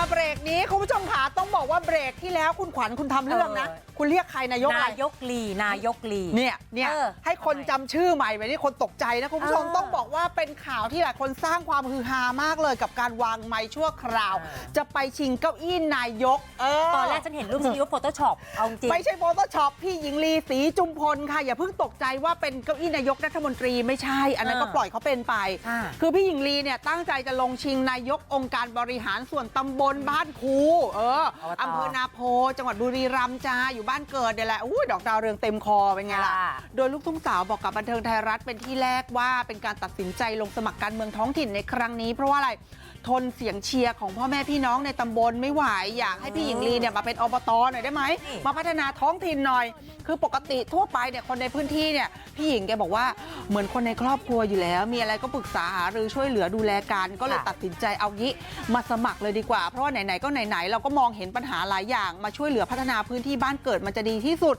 มาเบรกนี้คุณผู้ชมขาต้องบอกว่าเบรกที่แล้วคุณขวัญคุณทำเรื่องนะเออคุณเรียกใครนายกอะไรนายกลีนายกลีเนี่ยเนี่ยเออให้คนจำชื่อใหม่ไว้นี่คนตกใจนะคุณผู้ชมเออต้องบอกว่าเป็นข่าวที่หลายคนสร้างความฮือฮามากเลยกับการวางไม้ชั่วคราวเออจะไปชิงเก้าอี้นายกเออตอนแรกฉันเห็นรูปฉันคิดว่าโฟโต้ช็อปเอาจริงไม่ใช่โฟโต้ช็อปพี่หญิงลีศรีจุมพลค่ะอย่าเพิ่งตกใจว่าเป็นเก้าอี้นายกรัฐมนตรีไม่ใช่ อันนั้นก็เออปล่อยเขาเป็นไปค่ะคือพี่หญิงลีเนี่ยตั้งใจจะลงชิงนายกองค์การบริหารส่วนตำบลบ้านคูเอออบตอำเภอนาโพจังหวัดบุรีรัมย์จ้าอยู่บ้านเกิดเนี่ยแหละอุ้ยดอกดาวเรืองเต็มคอเป็นไงล่ะค่ะโดยลูกทุ่งสาวบอกกับบันเทิงไทยรัฐเป็นที่แรกว่าเป็นการตัดสินใจลงสมัครการเมืองท้องถิ่นในครั้งนี้เพราะว่าอะไร ทนเสียงเชียร์ของพ่อแม่พี่น้องในตำบลไม่ไหวอยากให้พี่หญิงลีเนี่ยมาเป็นอบตหน่อยได้ไหมนี่มาพัฒนาท้องถิ่นหน่อย คือปกติทั่วไปเนี่ยคนในพื้นที่เนี่ยพี่หญิงแกบอกว่าเหมือนคนในครอบครัวอยู่แล้ว มีอะไรก็ปรึกษาหารือช่วยเหลือดูแลกัน ก็เลยค่ะตัดสินใจเอางี้มาสมัครเลยดีกว่า เพราะว่าไหนๆก็ไหนๆเราก็มองเห็นปัญหาหลายอย่างมาช่วยเหลือพัฒนาพื้นที่บ้านเกิดมันจะดีที่สุด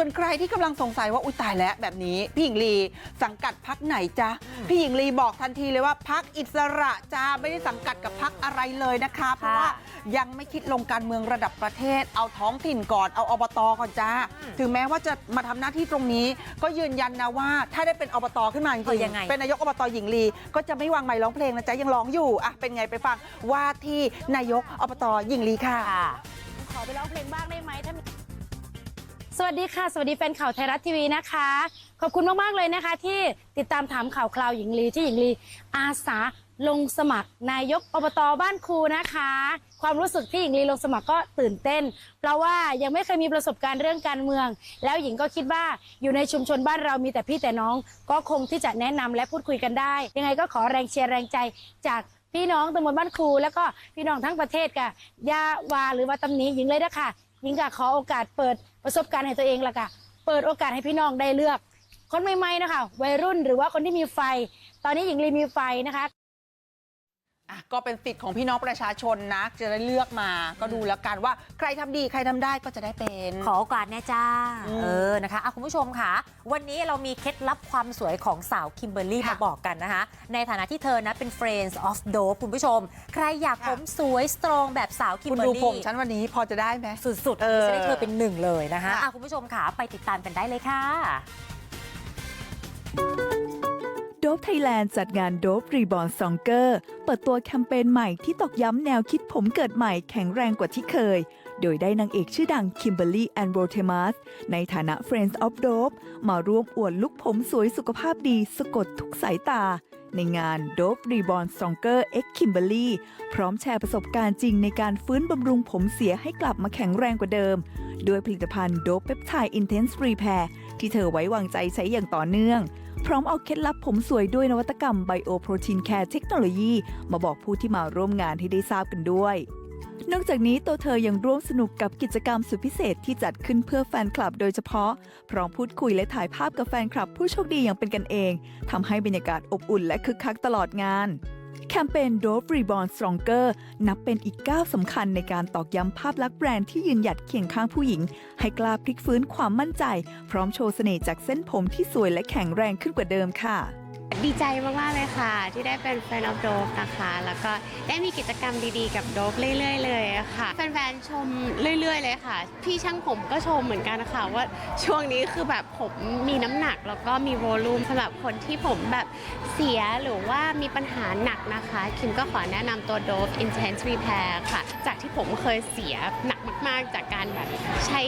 ส่วนใครที่กำลังสงสัยว่าอุ้ยตายแล้วแบบนี้พี่หญิงลีสังกัดพักไหนจ๊ะพี่หญิงลีบอกทันทีเลยว่าพักอิสระจ้าไม่ได้สังกัดกับพักอะไรเลยนะคะเพราะว่ายังไม่คิดลงการเมืองระดับประเทศเอาท้องถิ่นก่อนเอาอบตก่อนจ้าอืมถึงแม้ว่าจะมาทำหน้าที่ตรงนี้ ก็ยืนยันนะว่าถ้าได้เป็นอบตขึ้นมาจเอริองยังไงๆเป็นนายกอบตหญิงลีก็จะไม่วางไมค์ร้องเพลงนะจ๊ะยังร้องอยู่อะเป็นไงไปฟังว่าที่นายกอบตหญิงลีค่ะค่ะขอไปร้องเพลงบ้างได้ไหมถ้ามี สวัสดีค่ะ สวัสดีแฟนข่าวไทยรัฐทีวีนะคะ ขอบคุณมาก ๆ เลยนะคะ ที่ติดตามถามข่าวคราวหญิงลีที่หญิงลีอาสาลงสมัครนายกอบตบ้านครูนะคะ ความรู้สึกที่หญิงลีลงสมัครก็ตื่นเต้น เพราะว่ายังไม่เคยมีประสบการณ์เรื่องการเมือง แล้วหญิงก็คิดว่าอยู่ในชุมชนบ้านเรามีแต่พี่แต่น้อง ก็คงที่จะแนะนำและพูดคุยกันได้ ยังไงก็ขอแรงเชียร์แรงใจจากพี่น้องตำบลบ้านครู แล้วก็พี่น้องทั้งประเทศค่ะยาวาหรือว่าตำหนี้หญิงเลยนะคะ หญิงก็ขอโอกาสเปิดประสบการณ์ให้ตัวเองละกะเปิดโอกาสให้พี่น้องได้เลือก คนใหม่ๆนะคะวัยรุ่นหรือว่าคนที่มีไฟ ตอนนี้หญิงลีมีไฟนะคะ ก็เป็นสิทธิ์ของพี่น้องประชาชนนะ จะได้เลือกมาก็ดูแล้วกันว่าใครทำดีใครทำได้ก็จะได้เป็น ขอโอกาสแน่จ้าอืมเออนะคะอะคุณผู้ชมค่ะ วันนี้เรามีเคล็ดลับความสวยของสาวคิมเบอร์รี่ค่ะมาบอกกันนะคะ ในฐานะที่เธอนะเป็น Friends of Dope คุณผู้ชม ใครอยากค่ะผมสวยสตรองแบบสาวคิมคุณเบอดูร์รี่ผมฉันวันนี้พอจะได้ไหมสุดๆเออจะได้เธอเป็นหนึ่งเลยนะคะค่ะอะคุณผู้ชมค่ะไปติดตามกันได้เลยค่ะโดบไทยแลนด์จัดงานโดบรีบอ r ซองเกอร์ เปิดตัวแคมเปญใหม่ที่ตอกย้ำแนวคิดผมเกิดใหม่แข็งแรงกว่าที่เคย โดยได้นางเอกชื่อดังคิมเบอร์รี่แอนโรเทมัสในฐานะ Friends of Dope มาร่วมอวดลุคผมสวยสุขภาพดีสะกดทุกสายตา ในงาน Dope Reborn Stronger X Kimberly พร้อมแชร์ประสบการณ์จริงในการฟื้นบำรุงผมเสียให้กลับมาแข็งแรงกว่าเดิม ด้วยผลิตภัณฑ์ Dope Peptide Intense Repair ที่เธอไว้วางใจใช้อย่างต่อเนื่อง พร้อมเอาเคล็ดลับผมสวยด้วยนวัตกรรมไบโอโปรตีนแคร์เทคโนโลยี มาบอกผู้ที่มาร่วมงานให้ได้ทราบกันด้วย นอกจากนี้ตัวเธอยังร่วมสนุกกับกิจกรรมสุดพิเศษที่จัดขึ้นเพื่อแฟนคลับโดยเฉพาะ พร้อมพูดคุยและถ่ายภาพกับแฟนคลับผู้โชคดีอย่างเป็นกันเองทำให้บรรยากาศอบอุ่นและคึกคักตลอดงาน แคมเปญ Dove Reborn Stronger นับเป็นอีกก้าวสำคัญในการตอกย้ำภาพลักษณ์แบรนด์ที่ยืนหยัดเคียงข้างผู้หญิง ให้กล้าพลิกฟื้นความมั่นใจ พร้อมโชว์เสน่ห์จากเส้นผมที่สวยและแข็งแรงขึ้นกว่าเดิมค่ะ ดีใจมากๆเลยค่ะ ที่ได้เป็น Friend of Dope นะคะ แล้วก็ได้มีกิจกรรมดีๆกับโด p เรื่อย ๆ เลยค่ะแฟนๆชมเรื่อย ๆ เลยค่ะ พี่ช่างผมก็ชมเหมือนกันนะคะว่าช่วงนี้คือแบบผมมีน้ำหนักแล้วก็มีโวลูมสำหรับคนที่ผมแบบเสียหรือว่ามีปัญหาหนักนะคะ คิมก็ขอแนะนำตัว Dove Intense Repair ค่ะ จากที่ผมเคยเสียหนัก มากๆจากการแบบใช้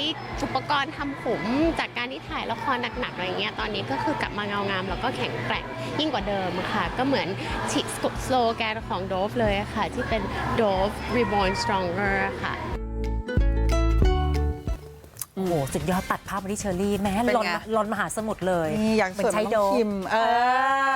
อุปกรณ์ทำผมจากการที่ถ่ายละครหนักๆอะไรเงี้ยตอนนี้ก็คือกลับมาเงางามแล้วก็แข็งแกร่งยิ่งกว่าเดิมค่ะ ก็เหมือนที่สโลแกนของ Dove เลยค่ะ ที่เป็น Dove Reborn Stronger ค่ะโอ้โหสุดยอดตัดภาพมาที่เชอรี่แม้เป็นลอนไงลอนมหาสมุทรเลยนี่อยากเหมืเสริอนมใช้น้โดองปคิม เอเอ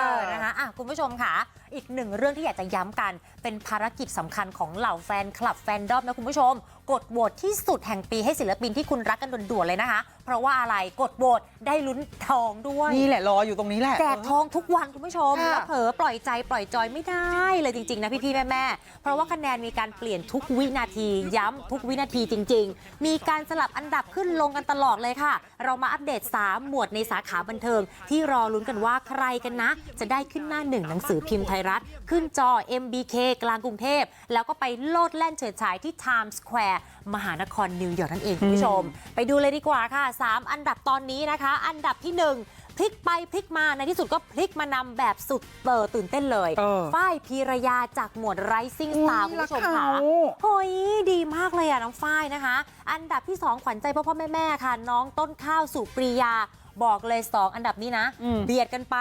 ออนะคะอะคุณผู้ชมค่ะ อีกหนึ่งเรื่องที่อยากจะย้ำกัน เป็นภารกิจสำคัญของเหล่าแฟนคลับแฟนดอมนะคุณผู้ชม กดโหวตที่สุดแห่งปีให้ศิลปินที่คุณรักกันด่วนๆเลยนะคะ เพราะว่าอะไรกดโหวตได้ลุ้นทองด้วยนี่แหละรออยู่ตรงนี้แหละแจกทองทุกวันคุณผู้ชมค่ะแล้วเผลอปล่อยใจปล่อยจอยไม่ได้เลยจริงๆนะพี่ๆแม่ๆเพราะว่าคะแนนมีการเปลี่ยนทุกวินาที ย้ำทุกวินาทีจริง ๆ มีการสลับอันดับขึ้นลงกันตลอดเลยค่ะค่ะ เรามาอัปเดต 3 หมวดในสาขาบันเทิง ที่รอลุ้นกันว่าใครกันนะ จะได้ขึ้นหน้าหนึ่งหนังสือพิมพ์ไทยรัฐ ขึ้นจอ MBK กลางกรุงเทพ แล้วก็ไปโลดแล่นเฉิดฉายที่ Times Square มหานครนิวยอร์กนั่นเองคุณผู้ชม ไปดูเลยดีกว่าค่ะ 3 อันดับตอนนี้นะคะ อันดับที่ 1พลิกไปพลิกมาในที่สุดก็พลิกมานำแบบสุดเปิดตื่นเต้นเลยเออฝ้ายพีรยาจากหมวด Rising Star คุณผู้ชมค่ะรักเขาโอ้ยดีมากเลยอะน้องฝ้ายนะคะ อันดับที่ 2 ขวัญใจพ่อพ่อแม่แม่ๆค่ะ น้องต้นข้าวสุปรียา บอกเลย 2 อันดับนี้นะอืมเบียดกันไป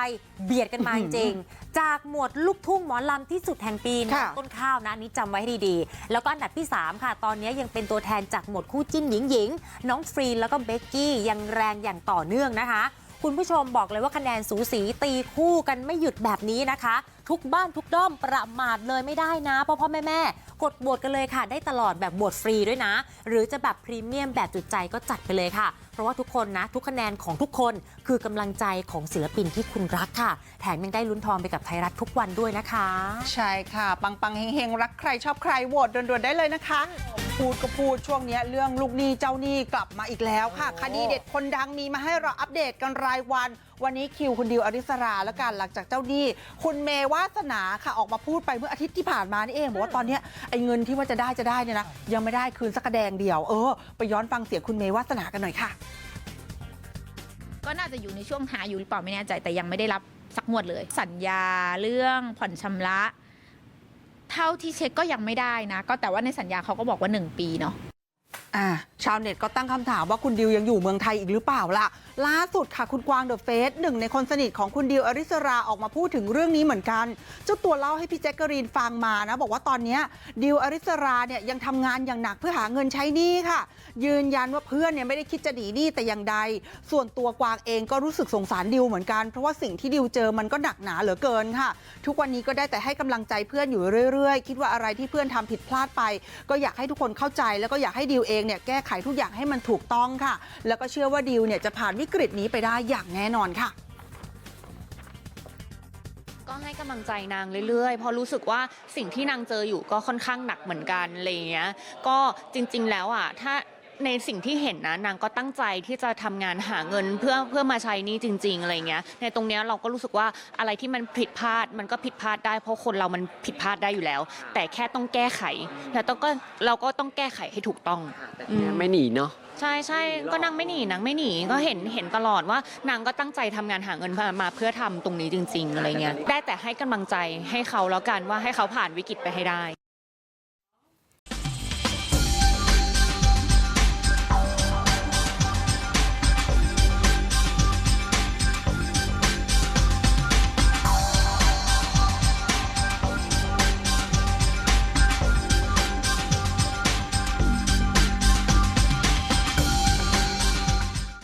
เบียดกันมาจริงๆจากหมวดลูกทุ่งหมอลำที่สุดแห่งปีน้องค่ะต้นข้าวนะอันนี้จำไว้ให้ดีๆ แล้วก็อันดับที่ 3 ค่ะ ตอนนี้ยังเป็นตัวแทนจากหมวดคู่จิ้นหญิงหญิงๆน้องฟรีนแล้วก็เบกกี้ยังแรงอย่างต่อเนื่องนะคะคุณผู้ชมบอกเลยว่าคะแนนสูสีตีคู่กันไม่หยุดแบบนี้นะคะ ทุกบ้านทุกด้อมประมาทเลยไม่ได้นะพ่อพ่อแม่แม่ กดบวชกันเลยค่ะ ได้ตลอดแบบบวชฟรีด้วยนะ หรือจะแบบพรีเมียมแบบจุดใจก็จัดไปเลยค่ะ เพราะว่าทุกคนนะ ทุกคะแนนของทุกคนคือกำลังใจของศิลปินที่คุณรักค่ะ แถมยังได้ลุ้นทองไปกับไทยรัฐทุกวันด้วยนะคะ ใช่ค่ะ ปังปังๆเฮงๆรักใครชอบใครโหวตด่วนๆได้เลยนะคะพูดก็พูดช่วงเนี้ยเรื่องลูกหนี้เจ้าหนี้กลับมาอีกแล้วค่ะ คดีเด็ดคนดังมีมาให้เราอัปเดตกันรายวัน วันนี้คิวคุณดิวอริสราแล้วกันหลังจากเจ้าหนี้คุณเมวาสนาค่ะออกมาพูดไปเมื่ออาทิตย์ที่ผ่านมานี่เองบอกว่าตอนเนี้ยไอ้เงินที่ว่าจะได้จะได้เนี่ยนะยังไม่ได้คืนสักกระแดงเดียวเออไปย้อนฟังเสียงคุณเมวาสนากันหน่อยค่ะ ก็น่าจะอยู่ในช่วงหาอยู่หรือเปล่าไม่แน่ใจแต่ยังไม่ได้รับสักหมวดเลย สัญญาเรื่องผ่อนชำระ เท่าที่เช็คก็ยังไม่ได้นะ ก็แต่ว่าในสัญญาเขาก็บอกว่า 1 ปีเนาะ อ่าชาวเน็ตก็ตั้งคำถามว่าคุณดิวยังอยู่เมืองไทยอีกหรือเปล่าล่ะ ล่าสุดค่ะคุณกวางเดอะเฟสหนึ่งในคนสนิทของคุณดิวอริสราออกมาพูดถึงเรื่องนี้เหมือนกันเจ้าตัวเล่าให้พี่แจ๊กกะรีนฟังมานะ บอกว่าตอนนี้ดิวอริสราเนี่ยยังทำงานอย่างหนักเพื่อหาเงินใช้หนี้ค่ะ ยืนยันว่าเพื่อนเนี่ยไม่ได้คิดจะหนีหนี้แต่อย่างใด ส่วนตัวกวางเองก็รู้สึกสงสารดิวเหมือนกันเพราะว่าสิ่งที่ดิวเจอมันก็หนักหนาเหลือเกินค่ะ ทุกวันนี้ก็ได้แต่ให้กำลังใจเพื่อนอยู่เรื่อย ๆ คิดว่าอะไรที่เพื่อนทำผิดพลาดไป ก็อยากให้ทุกคนเข้าใจแล้วก็อยากให้ดิวเองเนี่ยแก้ไขทุกอย่างให้มันถูกต้องค่ะ แล้วก็เชื่อว่าดิวเนี่ยจะผ่านวิกฤตนี้ไปได้อย่างแน่นอนค่ะก็ให้กำลังใจนางเรื่อยๆ เพราะรู้สึกว่าสิ่งที่นางเจออยู่ก็ค่อนข้างหนักเหมือนกันอะไรเงี้ย ก็จริง ๆ แล้วอะ ถ้า ในสิ่งที่เห็นนะนางก็ตั้งใจที่จะทำงานหาเงินเพื่อเพื่อมาใช้หนี่จริง ๆ อะไรเงี้ย ในตรงเนี้ยเราก็รู้สึกว่าอะไรที่มันผิดพลาดมันก็ผิดพลาดได้เพราะคนเรามันผิดพลาดได้อยู่แล้ว แต่แค่ต้องแก้ไขแต่ต้องก็เราก็ต้องแก้ไขให้ถูกต้องอืม ไม่หนีเนาะ ใช่ใช่ก็นางไม่หนีนางไม่หนีก็เห็นเห็นตลอดว่านางก็ตั้งใจทำงานหาเงินมามาเพื่อทำตรงนี้จริง ๆ อะไรเงี้ยได้แต่ให้กำลังใจให้เขาแล้วกันว่าให้เขาผ่านวิกฤตไปให้ได้